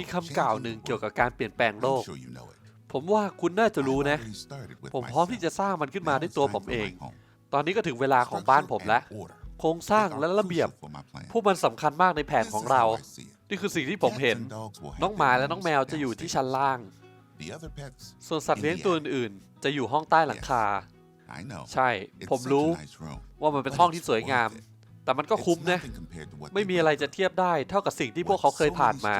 มีคำกล่าวหนึ่งเกี่ยวกับการเปลี่ยนแปลงโลก sure you know it. ผมว่าคุณน่าจะรู้นะ I've already started with ผมพร้อม myself. ที่จะสร้างมันขึ้นมา Now ด้วย it's ตัว time ผม for เอง my home. ตอนนี้ก็ถึงเวลาของบ้านผมแล้ว Structure and order. โครงสร้าง They และ are ระเบียบ crucial for my plan. พวกมันสำคัญมากในแผน This ของ is เรา how I see it. นี่คือสิ่งที่ผมเห็น Cats and dogs will have น้องหมาและน้องแมว their จะอยู่ที่ downstairs. ชั้นล่าง The other pets, ส่วนสัตว์เลี้ยงตัวอื่นๆ จะอยู่ห้องใต้หลังคา I know. ใช่ It's ผม such รู้ a nice room. ว่ามันเป็น But ห้อง it's ที่สวยงาม worth it. แต่มันก็ It's คุ้มนะ nothing compared to what ไม่ they มี went อะไรจะเทียบได้เท่ากับสิ่งที่พวกเขาเคยผ่านมา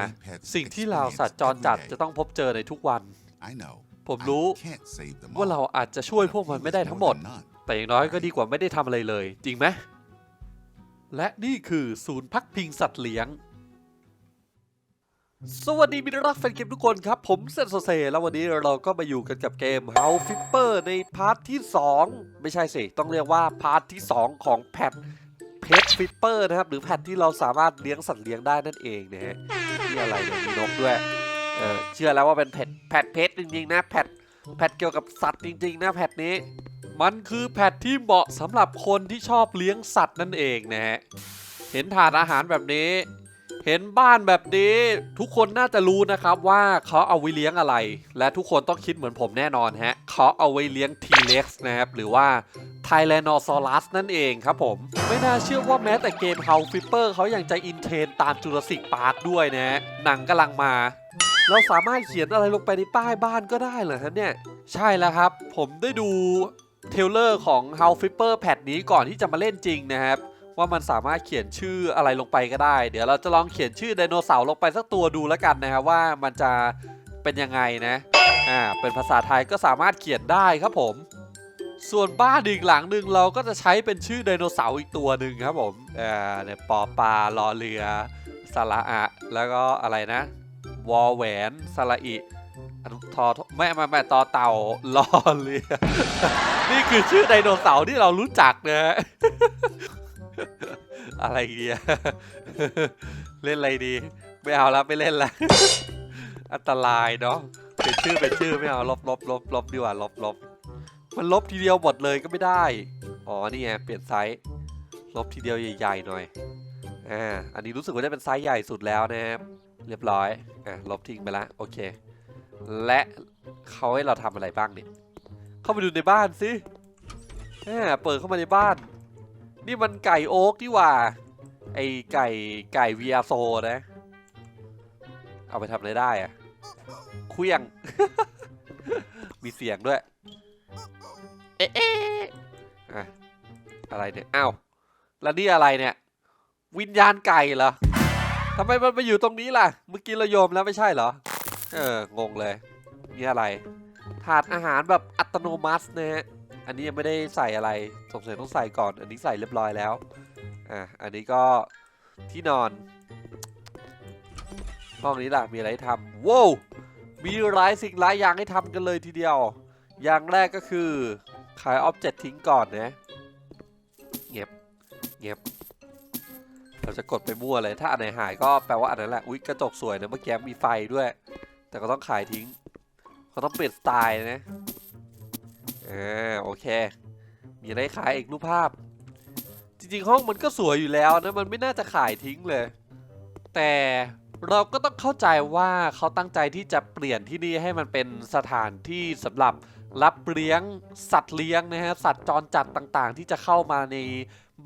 สิ่งที่เราสัตว์จรจัดจะต้องพบเจอในทุกวัน I know. ผมรู้ I can't save them ว่า all. เราอาจจะช่วยพวกมันไม่ได้ทั้งหมด None. แต่อย่างน้อยก็ดีกว่าไม่ได้ทำอะไรเลย จริงไหมและนี่คือศูนย์พักพิงสัตว์เลี้ยง สวัสดีมิตรรักแฟนเกมทุกคนครับ ผมเซนโซเซ แล้ววันนี้เราก็มาอยู่กันกับเกม House Flipper ในพาร์ทที่ 2 ไม่ใช่สิ ต้องเรียกว่าพาร์ทที่ 2 ของแพท เพชฟิปเปอร์นะครับ หรือแพทที่เราสามารถเลี้ยงสัตว์เลี้ยงได้นั่นเองนะฮะที่อะไรเนี่ยมีนกด้วยเออเชื่อแล้วว่าเป็นแพทแพทเพชจริงๆนะแพทแพทเกี่ยวกับสัตว์จริงๆนะแพทนี้ มันคือแพทที่เหมาะสำหรับคนที่ชอบเลี้ยงสัตว์นั่นเองนะฮะเห็นถาดอาหารแบบนี้ เห็นบ้านแบบนี้ทุกคนน่าจะรู้นะครับว่าเขาเอาไว้เลี้ยงอะไร และทุกคนต้องคิดเหมือนผมแน่นอนฮะเขาเอาไว้เลี้ยง T-Rex นะครับหรือว่า Tyrannosaurus นั่นเองครับผม ไม่น่าเชื่อว่าแม้แต่เกม House Flipper เขายังจะอินเทนตามจูราสสิกพาร์คด้วยนะฮะหนังกำลังมาเราสามารถเขียนอะไรลงไปในป้ายบ้านก็ได้เหรอฮะเนี่ย ใช่แล้วครับ ผมได้ดูเทเลอร์ของ House Flipper แพทนี้ก่อนที่จะมาเล่นจริงนะครับ ว่ามันสามารถเขียนชื่ออะไรลงไปก็ได้ เดี๋ยวเราจะลองเขียนชื่อไดโนเสาร์ลงไปสักตัวดูแล้วกันนะครับว่ามันจะเป็นยังไงนะอ่าเป็นภาษาไทยก็สามารถเขียนได้ครับผม ส่วนบ้านอีกหลังหนึ่งเราก็จะใช้เป็นชื่อไดโนเสาร์อีกตัวหนึ่งครับผมอ่าเนี่ยปอปลารอเรือสระอะ แล้วก็อะไรนะวอแหวนสระอิอันทอไม่ไม่ไม่ต่อเต่ารอเรือนี่คือชื่อไดโนเสาร์ที่เรารู้จักนะฮะ อะไรเงี้ยเล่นอะไรดี ไม่เอาล้วไม่เล่นละอันตรายเนาะเป็นชื่อเป็นชื่อไม่เอาลบลบลบลบดีกว่าลบลบมันลบทีเดียวหมดเลยก็ไม่ได้ อ๋อนี่ไงเปลี่ยนไซส์ลบทีเดียวใหญ่ๆหน่อยอ่าอันนี้รู้สึกว่าจะเป็นไซส์ใหญ่สุดแล้วนะครับเรียบร้อยอะลบทิ้งไปละโอเค และเขาให้เราทำอะไรบ้างเนี่ยเข้าไปดูในบ้านสิอ่าเปิดเข้ามาในบ้าน นี่มันไก่โอ๊กที่ว่า ไอไก่ไก่วีอาโซนะ เอาไปทำอะไรได้อะเคลี้ยงมีเสียงด้วย เอ๊ะเอ๊ะอะอะไรเนี่ย อ้าว แล้วนี่อะไรเนี่ย วิญญาณไก่เหรอทำไมมันมาอยู่ตรงนี้ล่ะ เมื่อกี้เราโยมแล้วไม่ใช่เหรอ เออ งงเลย นี่อะไร ถาดอาหารแบบอัตโนมัตินะฮะ อันนี้ยังไม่ได้ใส่อะไรสงสัยต้องใส่ก่อน อันนี้ใส่เรียบร้อยแล้ว อะ อันนี้ก็ที่นอน ห้องนี้ล่ะ มีอะไรให้ทำว้าวมีหลายสิ่งหลายอย่างให้ทำกันเลยทีเดียว อย่างแรกก็คือ ขายออบเจกต์ทิ้งก่อนนะ เงียบ เงียบ เราจะกดไปมั่วเลย ถ้าอันไหนหายก็แปลว่าอันนั้นแหละ อุ๊ย กระจกสวยนะ เมื่อกี้มีไฟด้วย แต่ก็ต้องขายทิ้ง เขาต้องเปลี่ยนสไตล์นะ อ่าโอเค มีอะได้ขายอีกรูปภาพ จริงๆห้องมันก็สวยอยู่แล้วนะมันไม่น่าจะขายทิ้งเลย แต่เราก็ต้องเข้าใจว่าเขาตั้งใจที่จะเปลี่ยนที่นี่ให้มันเป็นสถานที่สำหรับรับเลี้ยงสัตว์เลี้ยงนะฮะสัตว์จรจัดต่างๆ ที่จะเข้ามาใน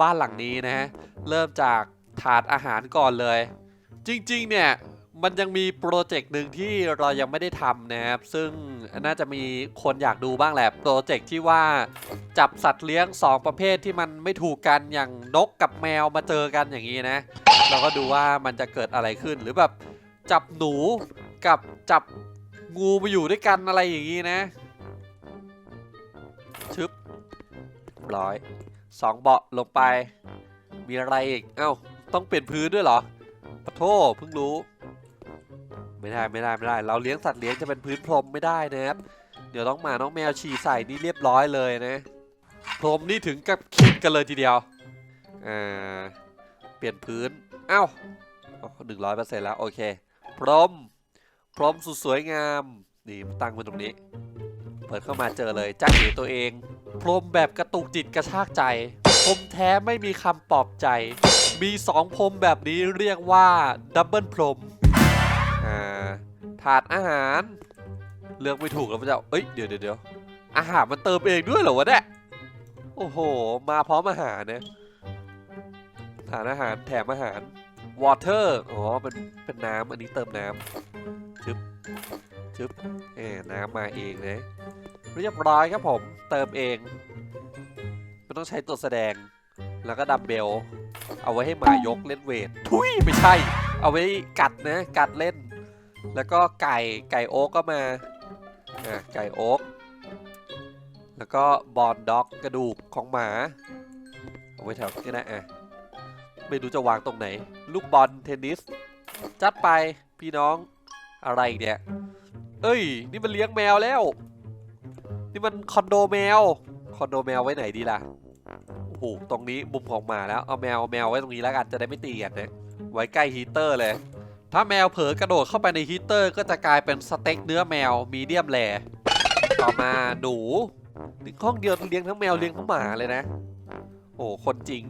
บ้านหลังนี้นะฮะเริ่มจากถาดอาหารก่อนเลย จริงๆเนี่ย มันยังมีโปรเจกต์หนึ่งที่เรายังไม่ได้ทำนะครับ ซึ่งน่าจะมีคนอยากดูบ้างแหละโปรเจกต์ที่ว่าจับสัตว์เลี้ยง 2 ประเภทที่มันไม่ถูกกันอย่างนกกับแมวมาเจอกันอย่างนี้นะ เราก็ดูว่ามันจะเกิดอะไรขึ้นหรือแบบจับหนูกับจับงูมาอยู่ด้วยกันอะไรอย่างนี้นะชึบร้อยสองเบาะลงไป มีอะไรอีก เอ้า ต้องเปลี่ยนพื้นด้วยเหรอปะโทเพิ่งรู้ ไม่ได้ไม่ได้ไม่ได้ เราเลี้ยงสัตว์เลี้ยงจะเป็นพื้นพรมไม่ได้นะครับ เดี๋ยวต้องหมาน้องแมวฉี่ใส่นี่เรียบร้อยเลยนะ พรมนี่ถึงกับคิดกันเลยทีเดียวอ่าเปลี่ยนพื้นเอ้าหนึ่งร้อยเปอร์เซ็นต์แล้วโอเค พรม พรมสุดสวยงาม นี่ตั้งไว้ตรงนี้ เปิดเข้ามาเจอเลยจ้าเอ๋ตัวเอง พรมแบบกระตุกจิตกระชากใจ พรมแท้ไม่มีคำปลอบใจ มีสองพรมแบบนี้เรียกว่าดับเบิลพรมาถาดอาหาร เลือกไม่ถูกแล้วมันจะเอ้ยเดี๋ยวเดี๋ยวเดี๋ยวอาหารมันเติมเองด้วยเหรอวะเนี่ยโอ้โห มาพร้อมอาหารนะถาดอาหารแถมอาหาร water อ๋อ เป็น เป็นน้ำ อันนี้เติมน้ำชึบชึบเอ่น้ำมาเองนะเรียบร้อยครับผม เติมเองไม่ต้องใช้ตัวแสดง แล้วก็ดัมเบล เอาไว้ให้หมายกเล่นเวท ทุยไม่ใช่ เอาไว้กัดนะ กัดเล่น แล้วก็ไก่ไก่โอ๊กก็มาอะไก่โอ๊กแล้วก็บอลด็อกกระดูกของหมาเอาไว้แถวนี้นะอะไม่รู้จะวางตรงไหน ลูกบอลเทนนิส จัดไปพี่น้องอะไรเนี่ยเอ้ย นี่มันเลี้ยงแมวแล้ว นี่มันคอนโดแมว คอนโดแมวไว้ไหนดีล่ะโอ้โหตรงนี้มุมของหมาแล้วเอาแมวแมวไว้ตรงนี้แล้วกันจะได้ไม่ตีกันนะไว้ใกล้ฮีเตอร์เลย ถ้าแมวเผลอกระโดดเข้าไปในฮีเตอร์ก็จะกลายเป็นสเต็กเนื้อแมวมีเดียมแรต่อมาหนูนี่ห้องเดียวเลี้ยงทั้งแมวเลี้ยงทั้งหมาเลยนะ โอ้คนจริง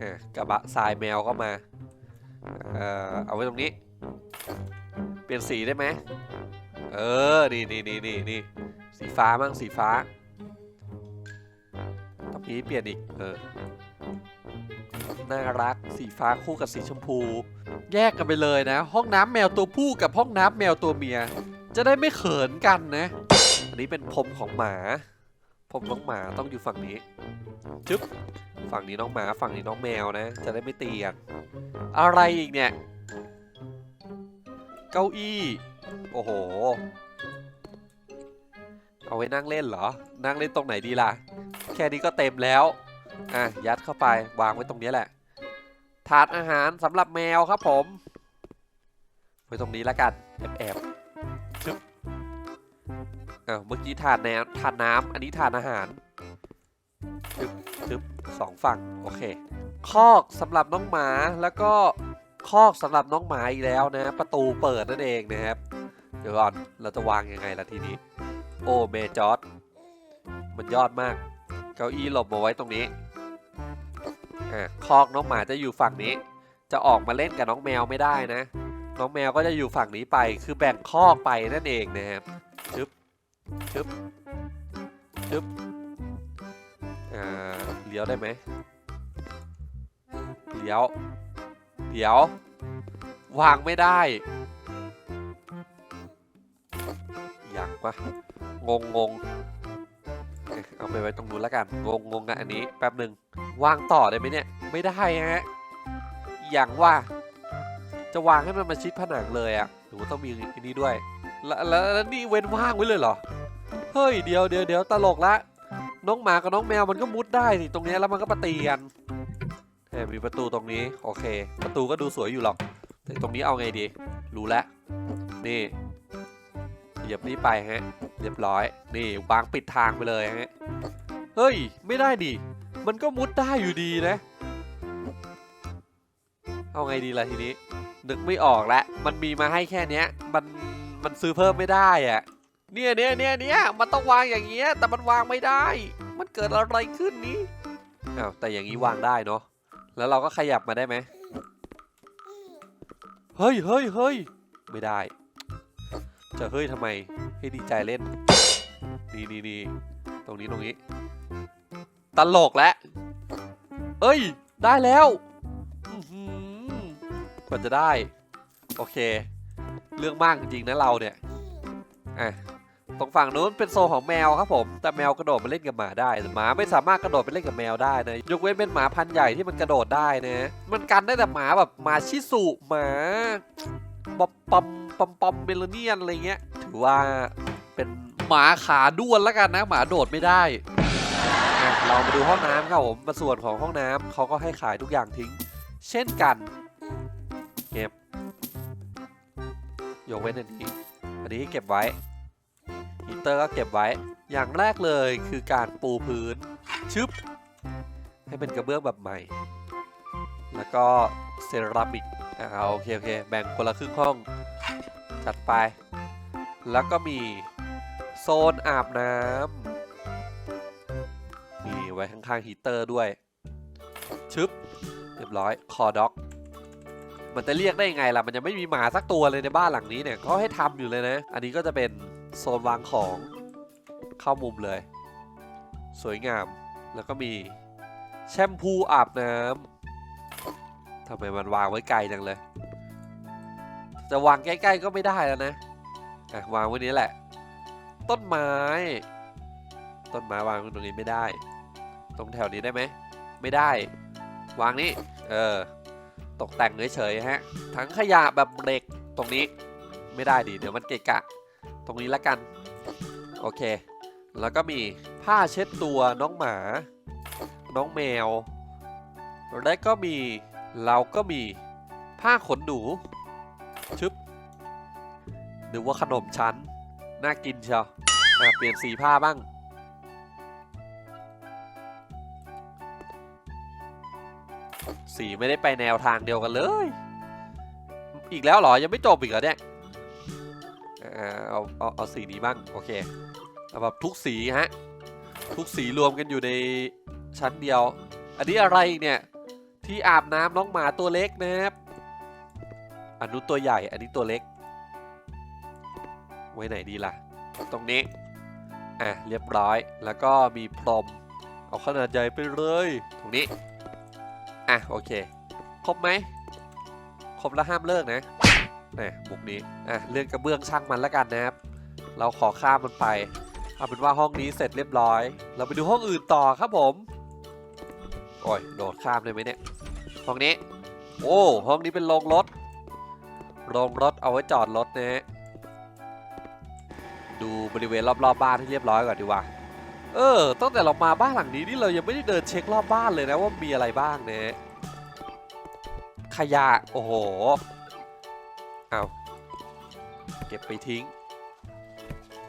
อะกระบะทรายแมวก็มาเอ่อเอาไว้ตรงนี้ เปลี่ยนสีได้ไหมเออนี่นี่นี่นี่นี่สีฟ้ามั่งสีฟ้าตรงนี้เปลี่ยนอีกเออ น่ารักสีฟ้าคู่กับสีชมพู แยกกันไปเลยนะ ห้องน้ำแมวตัวผู้กับห้องน้ำแมวตัวเมีย จะได้ไม่เขินกันนะ อันนี้เป็นพรมของหมาพรมน้องหมาต้องอยู่ฝั่งนี้จึ๊บฝั่งนี้น้องหมาฝั่งนี้น้องแมวนะ จะได้ไม่ตีกันอะไรอีกเนี่ย เก้าอี้ โอ้โห เอาไว้นั่งเล่นเหรอ นั่งเล่นตรงไหนดีล่ะ แค่นี้ก็เต็มแล้ว อะยัดเข้าไปวางไว้ตรงนี้แหละ ถาดอาหารสำหรับแมวครับผม ไว้ตรงนี้แล้วกันแอบแอบชึบอ้าวเมื่อกี้ถาดแนวถาดน้ำอันนี้ถาดอาหารชึบชึบสองฝั่งโอเค คอกสำหรับน้องหมาแล้วก็คอกสำหรับน้องหมาอีกแล้วนะ ประตูเปิดนั่นเองนะครับ เดี๋ยวก่อนเราจะวางยังไงล่ะทีนี้ โอ้เมจอดมันยอดมาก เก้าอี้หลบมาไว้ตรงนี้ อะคอกน้องหมาจะอยู่ฝั่งนี้ จะออกมาเล่นกับน้องแมวไม่ได้นะ น้องแมวก็จะอยู่ฝั่งนี้ไป คือแบ่งคอกไปนั่นเองนะครับชึบชึบชึบอ่าเลี้ยวได้ไหมเลี้ยวเดี๋ยว วางไม่ได้อย่างวะงงงง เอาไปไว้ตรงนู้นแล้วกัน งงงงกับอันนี้แป๊บหนึ่งวางต่อได้ไหมเนี่ย ไม่ได้ฮะ อย่างว่า จะวางให้มันมาชิดผนังเลยอะหรือว่าต้องมีอันนี้ด้วย แล้วแล้วนี่เว้นว่างไว้เลยเหรอ เฮ้ยเดี๋ยวเดี๋ยวเดี๋ยวตลกละ น้องหมากับน้องแมวมันก็มุดได้สิตรงนี้แล้วมันก็ปะตีกันแหมมีประตูตรงนี้ โอเค ประตูก็ดูสวยอยู่หรอก แต่ตรงนี้เอาไงดี รู้แล้ว นี่ เหยียบนี่ไปฮะ เรียบร้อย นี่วางปิดทางไปเลยฮะเฮ้ย ไม่ได้ดิ มันก็มุดได้อยู่ดีนะ เอาไงดีล่ะทีนี้ นึกไม่ออกแล้วมันมีมาให้แค่เนี้ย มันมันซื้อเพิ่มไม่ได้อะเนี่ยเนี่ยเนี่ยเนี่ยมันต้องวางอย่างเงี้ย แต่มันวางไม่ได้ มันเกิดอะไรขึ้นนี้อ้าวแต่อย่างนี้วางได้เนาะแล้วเราก็ขยับมาได้ไหมเฮ้ยเฮ้ยเฮ้ยไม่ได้ จะเฮ้ยทำไมให้ดีใจเล่นนี่นี่นี่ตรงนี้ตรงนี้ตลกแล้วเอ้ย ได้แล้วกว่าจะได้ โอเค เรื่องมากจริงนะเราเนี่ยอะตรงฝั่งนู้นเป็นโซนของแมวครับผม แต่แมวกระโดดมาเล่นกับหมาได้หมาไม่สามารถกระโดดไปเล่นกับแมวได้นะ ยกเว้นเป็นหมาพันธุ์ใหญ่ที่มันกระโดดได้นะ มันกันได้แต่หมาแบบหมาชิสุหมา บอมปอมปอมปอมเบลเนียนอะไรเงี้ย ถือว่าเป็นหมาขาด้วนแล้วกันนะ หมาโดดไม่ได้ เรามาดูห้องน้ำครับผมมาส่วนของห้องน้ำเขาก็ให้ขายทุกอย่างทิ้ง เช่นกัน เก็บยกเว้นอันนี้อันนี้เก็บไว้ฮีเตอร์ก็เก็บไว้ อย่างแรกเลยคือการปูพื้น ชึบ ให้เป็นกระเบื้องแบบใหม่ แล้วก็เซรามิก อ่าโอเค โอเค แบ่งคนละครึ่งห้อง จัดไป แล้วก็มีโซนอาบน้ำมีไว้ข้างๆฮีเตอร์ด้วย ชึบ เรียบร้อย คอด็อก มันจะเรียกได้ยังไงล่ะ มันยังไม่มีหมาสักตัวเลยในบ้านหลังนี้เนี่ยเขาให้ทำอยู่เลยนะ อันนี้ก็จะเป็นโซนวางของเข้ามุมเลย สวยงาม แล้วก็มีแชมพูอาบน้ำำไมมันวางไว้ไกลจังเลย จะวางใกล้ๆก็ไม่ได้แล้วนะอะวางไว้นี้แหละ ต้นไม้ ต้นไม้วางตรงนี้ไม่ได้ ตรงแถวนี้ได้ไหม ไม่ได้ วางนี่ เออ ตกแต่งเฉยๆฮะ ถังขยะแบบเหล็กตรงนี้ไม่ได้ดิเดี๋ยวมันเกะกะ ตรงนี้ละกัน โอเค แล้วก็มีผ้าเช็ดตัวน้องหมา น้องแมว และก็มี เราก็มีผ้าขนหนู ชึบหรือว่าขนมชั้น น่ากินเชียวอะเปลี่ยนสีผ้าบ้าง สีไม่ได้ไปแนวทางเดียวกันเลย อีกแล้วเหรอ ยังไม่จบอีกเหรอเนี่ยเอาเอาเอาสีนี้บ้าง โอเคเอาแบบทุกสีฮะ ทุกสีรวมกันอยู่ในชั้นเดียว อันนี้อะไรเนี่ย ที่อาบน้ำน้องหมาตัวเล็กนะครับอันนู้นตัวใหญ่ อันนี้ตัวเล็ก ไว้ไหนดีล่ะ ตรงนี้ อะ เรียบร้อย แล้วก็มีพรม เอาขนาดใหญ่ไปเลย ตรงนี้ อะ โอเค ครบไหม ครบแล้วห้ามเลิกนะนี่บุกนี้ อะเลื่อนกระเบื้องช่างมันแล้วกันนะครับ เราขอข้ามมันไป เอาเป็นว่าห้องนี้เสร็จเรียบร้อย เราไปดูห้องอื่นต่อครับผม โอ้ย โดดข้ามเลยไหมเนี่ย ห้องนี้ โอ้ห้องนี้เป็นโรงรถโรงรถเอาไว้จอดรถนะฮะดูบริเวณรอบๆบบ้านให้เรียบร้อยก่อนดีกว่าเออตั้งแต่เรามาบ้านหลังนี้นี่เรายังไม่ได้เดินเช็ครอบบ้านเลยนะว่ามีอะไรบ้างนะฮะขยะโอ้โหเอาเก็บไปทิ้ง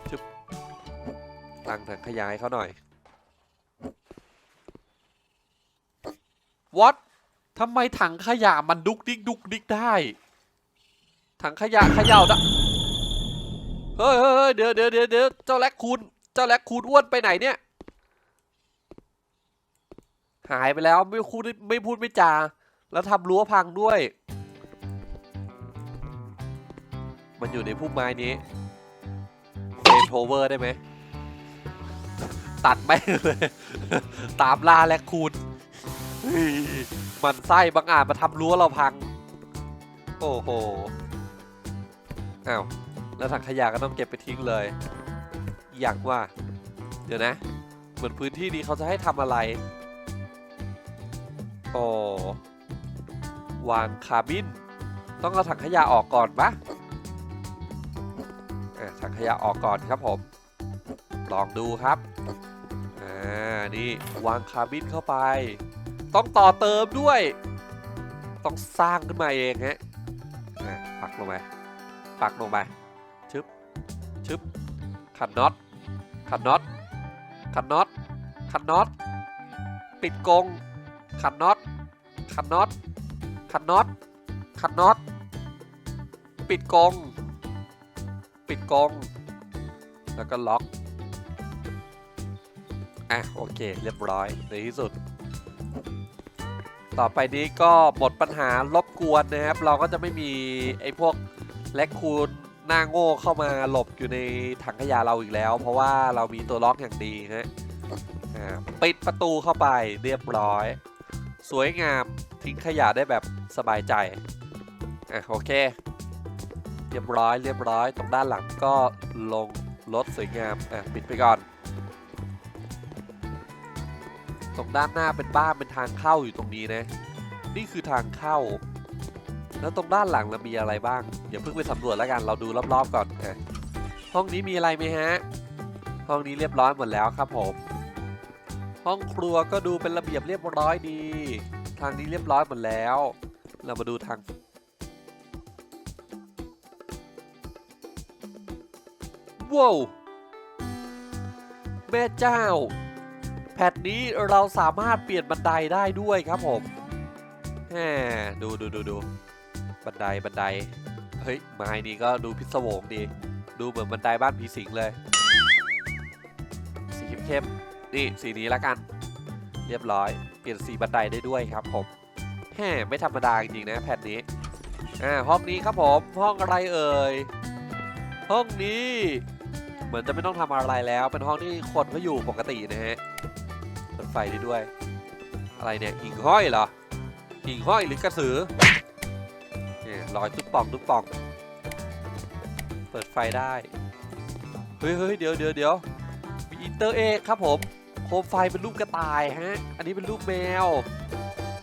จุบตั้งถังขยะให้เขาหน่อย what ทำไมถังขยะมันดุกดิกดุกดิกได้ ถังขยะเขย่าได้เฮ้ยเฮ้ยเดี๋ยวเดี๋ยวเดี๋ยวเดี๋ยวเจ้าแลกคูนเจ้าแลกคูนอ้วนไปไหนเนี่ย หายไปแล้วไม่พูดไม่พูดไม่จา แล้วทำรั้วพังด้วย มันอยู่ในพุ่มไม้นี้เฟนโทเวอร์ได้ไหม ตัดไปเลย ตามล่าแลกคูน มันไส้บางอาจมาทำรั้วเราพัง โอ้โหอ้าวแล้วถังขยะก็ต้องเก็บไปทิ้งเลย อยางว่า เดี๋ยวนะ เหมือนพื้นที่นี้เขาจะให้ทำอะไรโอ้วางคาร์บิน ต้องเอาถังขยะออกก่อนปะอะถังขยะออกก่อนครับผม ลองดูครับ อ่า นี่ วางคาร์บินเข้าไป ต้องต่อเติมด้วย ต้องสร้างขึ้นมาเองฮะปักลงไปปักลงไปชึบชึบขันน็อตขันน็อตขันน็อตขันน็อตปิดกรงขันน็อตขันน็อตขันน็อตขันน็อตปิดกรงปิดกรงแล้วก็ล็อกอะโอเค เรียบร้อยในที่สุด ต่อไปนี้ก็หมดปัญหารบกวนนะครับ เราก็จะไม่มีไอ้พวกแลคคูนหน้าโง่เข้ามาหลบอยู่ในถังขยะเราอีกแล้ว เพราะว่าเรามีตัวล็อกอย่างดีฮะปิดประตูเข้าไปเรียบร้อย สวยงามทิ้งขยะได้แบบสบายใจอะโอเค เรียบร้อยเรียบร้อยตรงด้านหลังก็ลงรถสวยงามอะปิดไปก่อน ตรงด้านหน้าเป็นบ้านเป็นทางเข้าอยู่ตรงนี้นะ นี่คือทางเข้า แล้วตรงด้านหลังเรามีอะไรบ้างเดี๋ยวเพิ่งไปสำรวจแล้วกันเราดูรอบๆก่อนอะห้องนี้มีอะไรไหมฮะ ห้องนี้เรียบร้อยหมดแล้วครับผม ห้องครัวก็ดูเป็นระเบียบเรียบร้อยดี ทางนี้เรียบร้อยหมดแล้ว เรามาดูทางว้าวแม่เจ้า แพทนี้เราสามารถเปลี่ยนบันไดได้ด้วยครับผมแหมดูดูดูดูบันไดบันได เฮ้ยไม้นี้ก็ดูพิศวงดี ดูเหมือนบันไดบ้านผีสิงเลย สีเข้มๆนี่สีนี้ละกัน เรียบร้อย เปลี่ยนสีบันไดได้ด้วยครับผมแหมไม่ธรรมดาจริงๆนะแผ่นนี้อ่าห้องนี้ครับผมห้องอะไรเอ่ยห้องนี้ เหมือนจะไม่ต้องทำอะไรแล้ว เป็นห้องที่คนเขาอยู่ปกตินะฮะ ไฟได้ด้วย อะไรเนี่ยหิ่งห้อยเหรอหิ่งห้อยหรือกระสือเนี่ยลอยตุ๊บป่องตุ๊บป่อง เปิดไฟได้ เฮ้ยเฮ้ยเดี๋ยวเดี๋ยวเดี๋ยวมีอินเตอร์เอกครับผม โคมไฟเป็นรูปกระต่ายฮะ อันนี้เป็นรูปแมว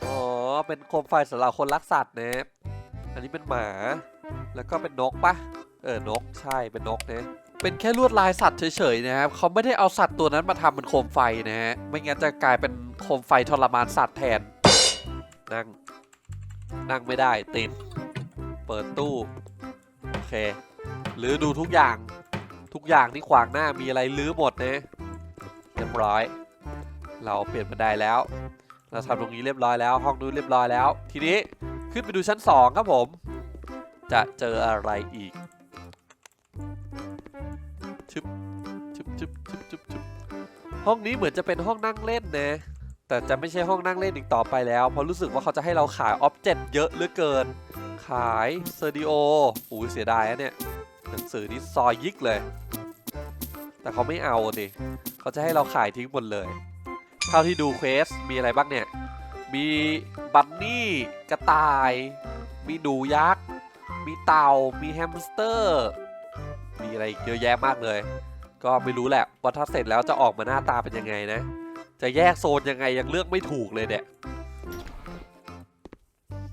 อ๋อ เป็นโคมไฟสำหรับคนรักสัตว์นะอันนี้เป็นหมา แล้วก็เป็นนกปะเออนกใช่เป็นนกนะ เป็นแค่ลวดลายสัตว์เฉยๆนะครับเขาไม่ได้เอาสัตว์ตัวนั้นมาทำเป็นโคมไฟนะฮะไม่งั้นจะกลายเป็นโคมไฟทรมานสัตว์แทน นั่ง นั่งไม่ได้ติด เปิดตู้ โอเค หรือดูทุกอย่าง ทุกอย่างที่ขวางหน้ามีอะไรลื้อหมดนะเรียบร้อย เราเปลี่ยนบันไดแล้ว เราทำตรงนี้เรียบร้อยแล้ว ห้องนู้นเรียบร้อยแล้ว ทีนี้ขึ้นไปดูชั้น 2 ครับผม จะเจออะไรอีก ห้องนี้เหมือนจะเป็นห้องนั่งเล่นนะ แต่จะไม่ใช่ห้องนั่งเล่นอีกต่อไปแล้ว เพราะรู้สึกว่าเขาจะให้เราขายออบเจกต์เยอะเหลือเกิน ขายเซอร์ดิโออุ้ยเสียดายนะเนี่ย หนังสือนี่ซอยยิกเลย แต่เขาไม่เอาดิเขาจะให้เราขายทิ้งหมดเลย เท่าที่ดูเควส มีอะไรบ้างเนี่ย มีบันนี่ กระต่าย มีหนูยักษ์ มีเต่า มีแฮมสเตอร์ มีอะไรเยอะแยะมากเลย ก็ไม่รู้แหละว่าถ้าเสร็จแล้วจะออกมาหน้าตาเป็นยังไงนะ จะแยกโซนยังไงยังเลือกไม่ถูกเลยเนี่ย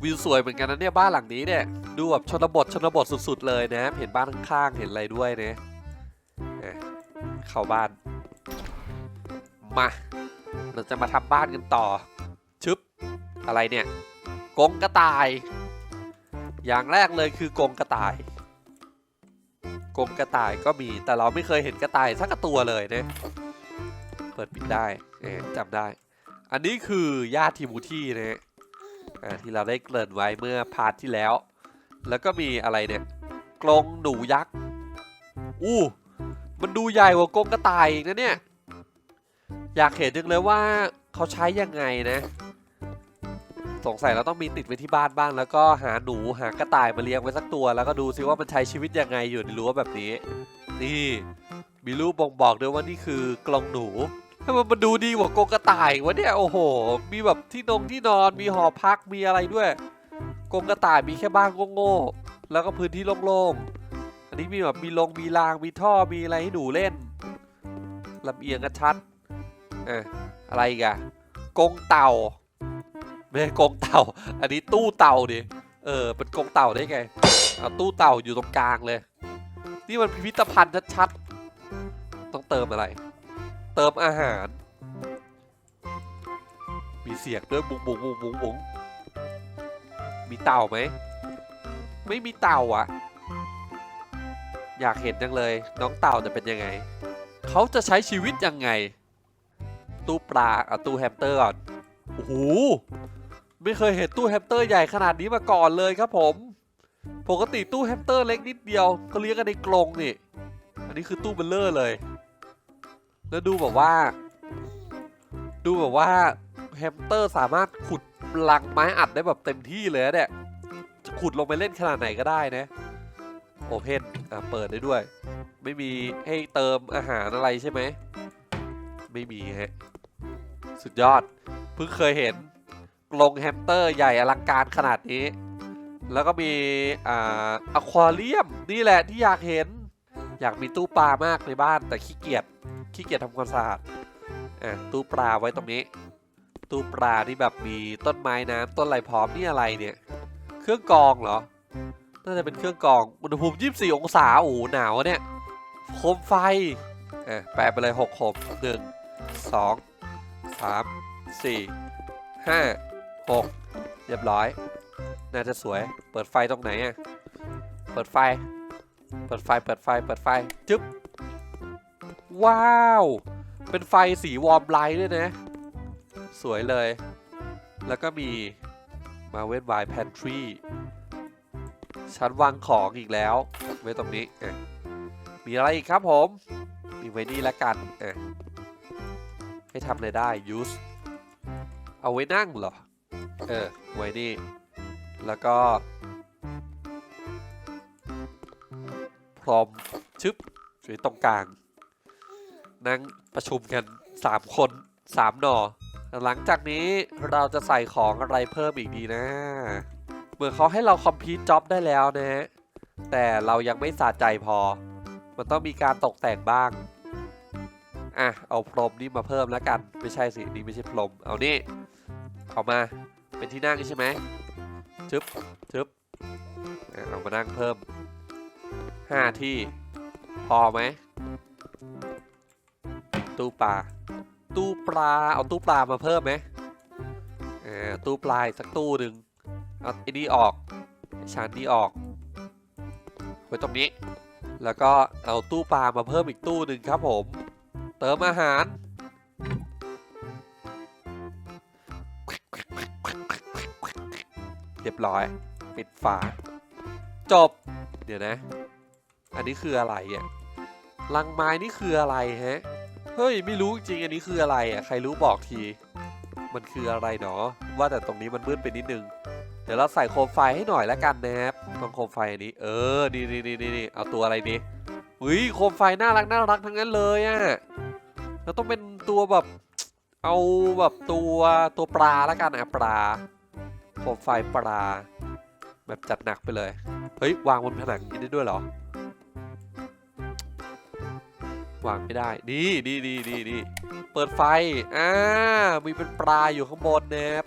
วิวสวยเหมือนกันนะเนี่ยบ้านหลังนี้เนี่ยดูแบบชนบทชนบทสุด ๆ เลยนะ เห็นบ้านข้างๆเห็นอะไรด้วยนะอะเข้าบ้าน มา เราจะมาทำบ้านกันต่อ ชึบ อะไรเนี่ยกงกระต่าย อย่างแรกเลยคือกงกระต่าย กรงกระต่ายก็มีแต่เราไม่เคยเห็นกระต่ายสักตัวเลยเนะเปิดปิดได้เอ๊จำได้ อันนี้คือญาติทิมูที่นะฮะที่เราได้เกริ่นไว้เมื่อพาร์ทที่แล้ว แล้วก็มีอะไรเนี่ยกรงหนูยักษ์อู้มันดูใหญ่กว่ากรงกระต่ายอีกนะเนี่ยอยากเห็นจังเลยว่าเขาใช้ยังไงนะ สงสัยเราต้องมีติดไว้ที่บ้านบ้าง แล้วก็หาหนูหากระต่ายมาเลี้ยงไว้สักตัว แล้วก็ดูซิว่ามันใช้ชีวิตยังไงอยู่ในรั้วแบบนี้ นี่มีรูปบ่งบอกด้วยว่านี่คือกรงหนูทำไมมันดูดีกว่ากงกระต่ายวะเนี่ยโอ้โห มีแบบที่นงที่นอนมีหอพักมีอะไรด้วยกงกระต่ายมีแค่บ้านโง่ๆแล้วก็พื้นที่โล่งๆอันนี้มีแบบมีลงมีรางมีท่อมีอะไรให้หนูเล่นลำเอียงกันชัดอะอะไรกอะกงเต่า ไม่ใช่กงเต่า อันนี้ตู้เต่าดิ เออ เป็นกงเต่าได้ไงเอาตู้เต่าอยู่ตรงกลางเลย นี่มันพิพิธภัณฑ์ชัดๆ ต้องเติมอะไร เติมอาหาร มีเสียงด้วยบุ๋งบุ๋งบุ๋งบุ๋งบุ๋งมีเต่าไหม ไม่มีเต่าอะ อยากเห็นจังเลย น้องเต่าจะเป็นยังไง เขาจะใช้ชีวิตยังไง ตู้ปลาเอาตู้แฮมสเตอร์ก่อน โอ้โหไม่เคยเห็นตู้แฮมสเตอร์ใหญ่ขนาดนี้มาก่อนเลยครับผม ปกติตู้แฮมสเตอร์เล็กนิดเดียวก็เลี้ยงกันในกรงนี่ อันนี้คือตู้เบลเลอร์เลย แล้วดูแบบว่า ดูแบบว่าแฮมสเตอร์สามารถขุดลังไม้อัดได้แบบเต็มที่เลยเนี่ยจะขุดลงไปเล่นขนาดไหนก็ได้นะโอเพนอะเปิดได้ด้วย ไม่มีให้เติมอาหารอะไรใช่ไหม ไม่มีฮะ สุดยอด เพิ่งเคยเห็นกรงแฮมสเตอร์ใหญ่อลังการขนาดนี้ แล้วก็มีอ่าอควาเรียมนี่แหละที่อยากเห็น อยากมีตู้ปลามากในบ้านแต่ขี้เกียจขี้เกียจทำความสะอาดอะตู้ปลาไว้ตรงนี้ ตู้ปลาที่แบบมีต้นไม้น้ำต้นอะไรพร้อมนี่อะไรเนี่ย เครื่องกรองเหรอน่าจะเป็นเครื่องกรองอุณหภูมิ 24 องศาโอ้หนาวเนี่ยโคมไฟอะแปะไปเลย6โคมหนึ่งสอง สามสี่ห้าหกเรียบร้อย น่าจะสวย เปิดไฟตรงไหนอะ เปิดไฟ เปิดไฟ เปิดไฟ เปิดไฟ จึ๊บ ว้าว เป็นไฟสีวอร์มไลท์ด้วยนะ สวยเลย แล้วก็มีมาเวนไวแพนทรีชั้นวางของอีกแล้ว ไว้ตรงนี้อะมีอะไรอีกครับผม มีไว้นี่ละกันอะ ให้ทำอะไรได้ use เอาไว้นั่งเหรอ เออ ไว้นี่ แล้วก็ พร้อมชึบอยู่ตรงกลาง นั่งประชุมกัน 3 คน 3 หนอ หลังจากนี้เราจะใส่ของอะไรเพิ่มอีกดีนะ เหมือนเขาให้เราคอมพิวต์จ็อบได้แล้วนะ แต่เรายังไม่สะใจพอ มันต้องมีการตกแต่งบ้าง อะ เอาพรมนี่มาเพิ่มแล้วกัน ไม่ใช่สินี่ไม่ใช่พรม เอานี่เอามา เป็นที่นั่งใช่ไหมชึบชึบเอามานั่งเพิ่มห้าที่ พอไหม ตู้ปลา ตู้ปลา เอาตู้ปลามาเพิ่มไหมอ่าตู้ปลาอีกสักตู้หนึ่งเอาไอ้นี่ออกชานนี่ออก ไว้ตรงนี้ แล้วก็เอาตู้ปลามาเพิ่มอีกตู้หนึ่งครับผม เติมอาหาร เรียบร้อย ปิดฝา จบ เดี๋ยวนะ อันนี้คืออะไรอะลังไม้นี่คืออะไรฮะ เฮ้ย ไม่รู้จริงอันนี้คืออะไรอะ ใครรู้บอกที มันคืออะไรเนาะว่าแต่ตรงนี้มันมืดไปนิดนึง เดี๋ยวเราใส่โคมไฟให้หน่อยแล้วกันนะครับตรงโคมไฟอันนี้ เออ นี่นี่นี่นี่เอาตัวอะไรดีอุ้ยโคมไฟน่ารักน่ารักทั้งนั้นเลยอะ่ะ เราต้องเป็นตัวแบบ เอาแบบตัวตัวปลาแล้วกันอะปลาโคมไฟปลา แบบจัดหนักไปเลย เฮ้ย วางบนผนังนี้ได้ด้วยเหรอ วางไม่ได้ นี่นี่นี่นี่นี่เปิดไฟ อ่า มีเป็นปลาอยู่ข้างบนเนบ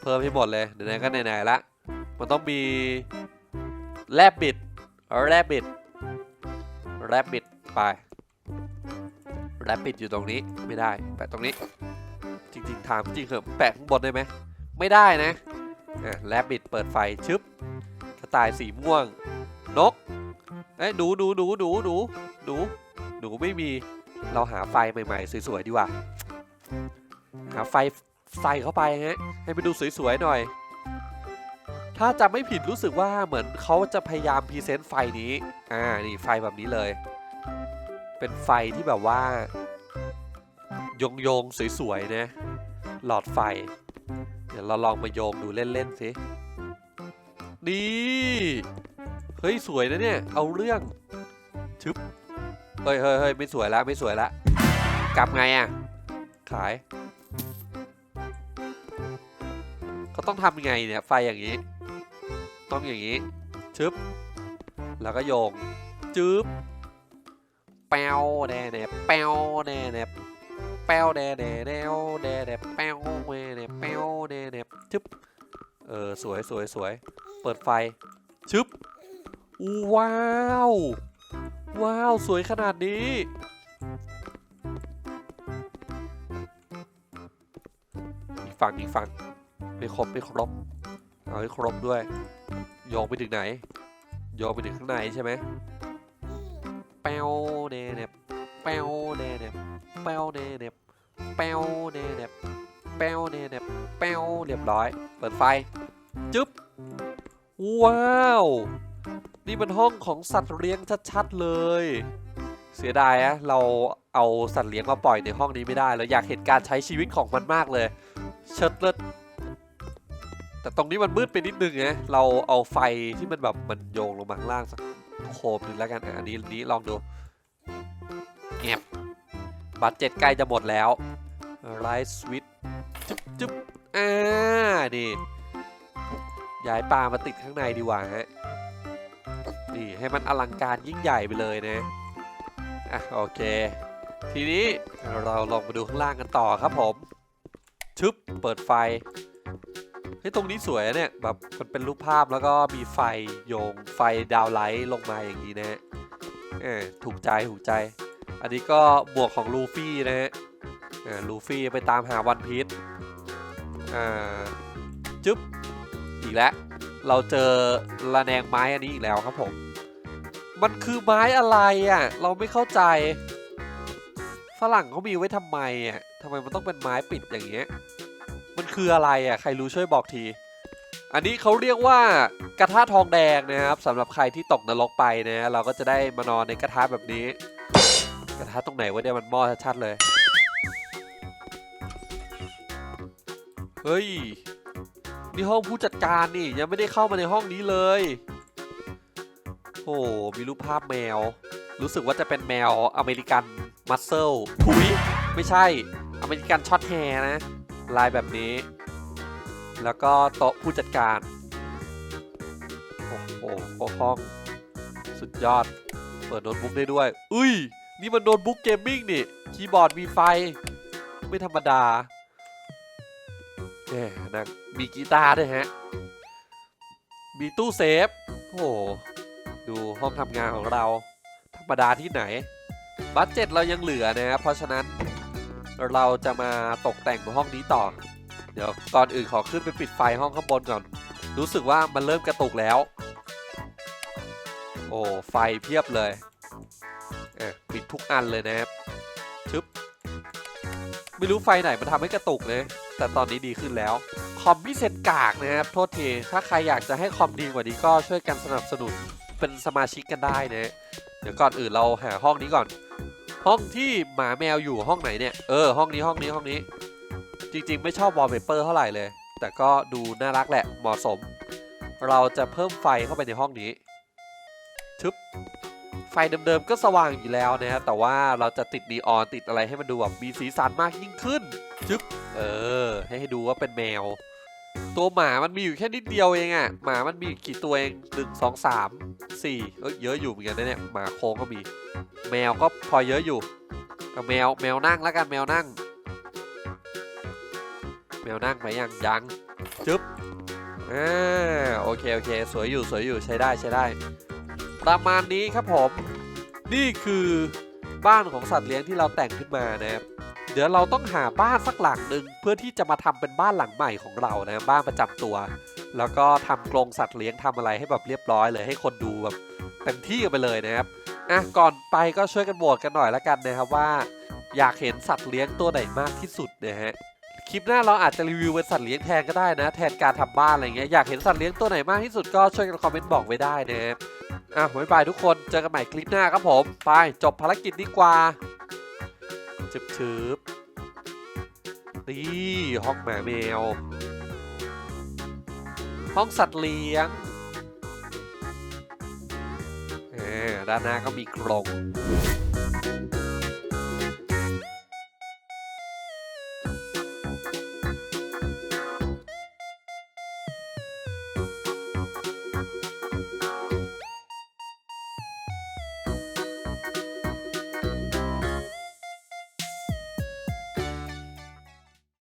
เพิ่มให้หมดเลยไหนๆก็ไหนๆละมันต้องมีแลบบิดแลบบิดแลบบิดไป แลบบิดอยู่ตรงนี้ไม่ได้ แปะตรงนี้ จริงๆถามจริงเหอะแปะข้างบนได้ไหมไม่ได้นะอะแลบบิดเปิดไฟชึบกระต่ายสีม่วง นกเอ้ยหนูหนูหนูหนูหนูหนูหนูไม่มีเราหาไฟใหม่ๆสวยๆดีกว่า หาไฟใส่เข้าไปฮะให้มันดูสวยๆหน่อย ถ้าจำไม่ผิดรู้สึกว่าเหมือนเขาจะพยายามพรีเซนต์ไฟนี้ อ่า นี่ไฟแบบนี้เลย เป็นไฟที่แบบว่าโยงยงๆสวยๆนะหลอดไฟ เดี๋ยวเราลองมาโยงดูเล่นๆสินี่เฮ้ยสวยนะเนี่ย เอาเรื่องชึบเฮ้ยเฮ้ยเฮ้ยไม่สวยแล้วไม่สวยแล้วกลับไงอะ ขายเขาต้องทำไงเนี่ย ไฟอย่างนี้ ต้องอย่างนี้ชึบแล้วก็โยงจึ๊บ ปวแน่แน่แปวแน่แน่แปวแน่แน่แน่แน่แน่แปวแน่แน่แปวแน่แน่จึ๊บเออสวยสวยสวยเปิดไฟชึบว้าว ว้าว สวยขนาดนี้ อีกฝั่งอีกฝั่งไม่ครบไม่ครบเอาให้ครบด้วยโยงไปถึงไหนโยงไปถึงข้างในใช่ไหม วเนเนบแปวเนเนบแปวเนเนบแปวเนเนบแปวเนเนบแปวเรียบร้อย เปิดไฟ จึ๊บ ว้าว นี่มันห้องของสัตว์เลี้ยงชัดๆเลย เสียดายอะเราเอาสัตว์เลี้ยงมาปล่อยในห้องนี้ไม่ได้ เราอยากเห็นการใช้ชีวิตของมันมากเลย เชิดเลิศแต่ตรงนี้มันมืดไปนิดนึงไงเราเอาไฟที่มันแบบมันโยงลงมาข้างล่างสัก โคมหนึ่งแล้วกันอะอันนี้นี้ลองดูแอบบัตรเจ็ตใกล้จะหมดแล้วไลท์สวิตจุ๊บจุ๊บอ่านี่ย้ายปลามาติดข้างในดีกว่าฮะนี่ให้มันอลังการยิ่งใหญ่ไปเลยนะอะโอเค ทีนี้เราลองมาดูข้างล่างกันต่อครับผมชึบเปิดไฟ เฮ้ยตรงนี้สวยอะเนี่ยแบบมันเป็นรูปภาพแล้วก็มีไฟโยงไฟดาวไลท์ลงมาอย่างนี้นะฮะเออถูกใจถูกใจ อันนี้ก็บวกของลูฟี่นะฮะอ่าลูฟี่ไปตามหาวันพีชอ่าจึ๊บอีกแล้วเราเจอระแนงไม้อันนี้อีกแล้วครับผม มันคือไม้อะไรอะ เราไม่เข้าใจ ฝรั่งเขามีไว้ทำไมอะทำไมมันต้องเป็นไม้ปิดอย่างเงี้ย มันคืออะไรอะใครรู้ช่วยบอกที อันนี้เขาเรียกว่ากระทะทองแดงนะครับสำหรับใครที่ตกนรกไปนะเราก็จะได้มานอนในกระทะแบบนี้ กระทะตรงไหนวะเนี่ยมันหม้อชัดๆเลยเฮ้ยนี่ห้องผู้จัดการนี่ยังไม่ได้เข้ามาในห้องนี้เลยโอ้มีรูปภาพแมว รู้สึกว่าจะเป็นแมวอเมริกันมัสเซลถุยไม่ใช่อเมริกันช็อตแฮร์นะ ลายแบบนี้ แล้วก็โต๊ะผู้จัดการ โอ้โหห้องสุดยอด เปิดโน้ตบุ๊กได้ด้วย อุ้ย นี่มันโน้ตบุ๊กเกมมิ่งนี่ คีย์บอร์ดมีไฟ ไม่ธรรมดาแหมนะมีกีตาร์ด้วยฮะ มีตู้เซฟ โอ้โห ดูห้องทำงานของเรา ธรรมดาที่ไหน บัตเจ็ตเรายังเหลือนะครับ เพราะฉะนั้น เราจะมาตกแต่งห้องนี้ต่อ เดี๋ยวก่อนอื่นขอขึ้นไปปิดไฟห้องข้างบนก่อน รู้สึกว่ามันเริ่มกระตุกแล้ว โอ้ไฟเพียบเลยเอะปิดทุกอันเลยนะครับชึบไม่รู้ไฟไหนมันทำให้กระตุกเลย แต่ตอนนี้ดีขึ้นแล้ว คอมพิเศษกากนะครับ โทษที ถ้าใครอยากจะให้คอมดีกว่านี้ก็ช่วยกันสนับสนุนเป็นสมาชิกกันได้นะ เดี๋ยวก่อนอื่นเราหาห้องนี้ก่อน ห้องที่หมาแมวอยู่ห้องไหนเนี่ย เออ ห้องนี้ห้องนี้ห้องนี้ จริง ๆ ไม่ชอบวอลเปเปอร์เท่าไหร่เลย แต่ก็ดูน่ารักแหละเหมาะสม เราจะเพิ่มไฟเข้าไปในห้องนี้ชึบไฟเดิมๆก็สว่างอยู่แล้วนะฮะแต่ว่าเราจะติดนีออนติดอะไรให้มันดูแบบมีสีสันมากยิ่งขึ้นชึบเออ ให้ให้ดูว่าเป็นแมว ตัวหมามันมีอยู่แค่นิดเดียวเองอะ่ะหมามันมีกี่ตัวเองหนึ่งสองสามสี่เอ้ยเยอะอยู่เหมือนกันนะเนี่ยหมาโค้งก็มี แมวก็พอเยอะอยู่เอาแมวแมวนั่งแล้วกันแมวนั่ง แมวนั่งไหมยังยังจึ๊บอ่าโอเคโอเค สวยอยู่สวยอยู่ใช้ได้ใช้ได้ ประมาณนี้ครับผม นี่คือบ้านของสัตว์เลี้ยงที่เราแต่งขึ้นมานะครับ เดี๋ยวเราต้องหาบ้านสักหลังหนึ่งเพื่อที่จะมาทำเป็นบ้านหลังใหม่ของเรานะบ้านประจำตัว แล้วก็ทำกรงสัตว์เลี้ยงทำอะไรให้แบบเรียบร้อยเลยให้คนดูแบบเต็มที่กันไปเลยนะครับอะก่อนไปก็ช่วยกันโหวตกันหน่อยละกันนะครับว่า อยากเห็นสัตว์เลี้ยงตัวไหนมากที่สุดนะฮะคลิปหน้าเราอาจจะรีวิวเป็นสัตว์เลี้ยงแทนก็ได้นะ แทนการทำบ้านอะไรเงี้ยอยากเห็นสัตว์เลี้ยงตัวไหนมากที่สุดก็ช่วยกันคอมเมนต์บอกไว้ได้นะครับอะบ๊ายบายทุกคนเจอกันใหม่คลิปหน้าครับผม ไปจบภารกิจดีกว่าชึบชึบ นี่ห้องหมาแมว ห้องสัตว์เลี้ยงอ่าด้านหน้าก็มีกรง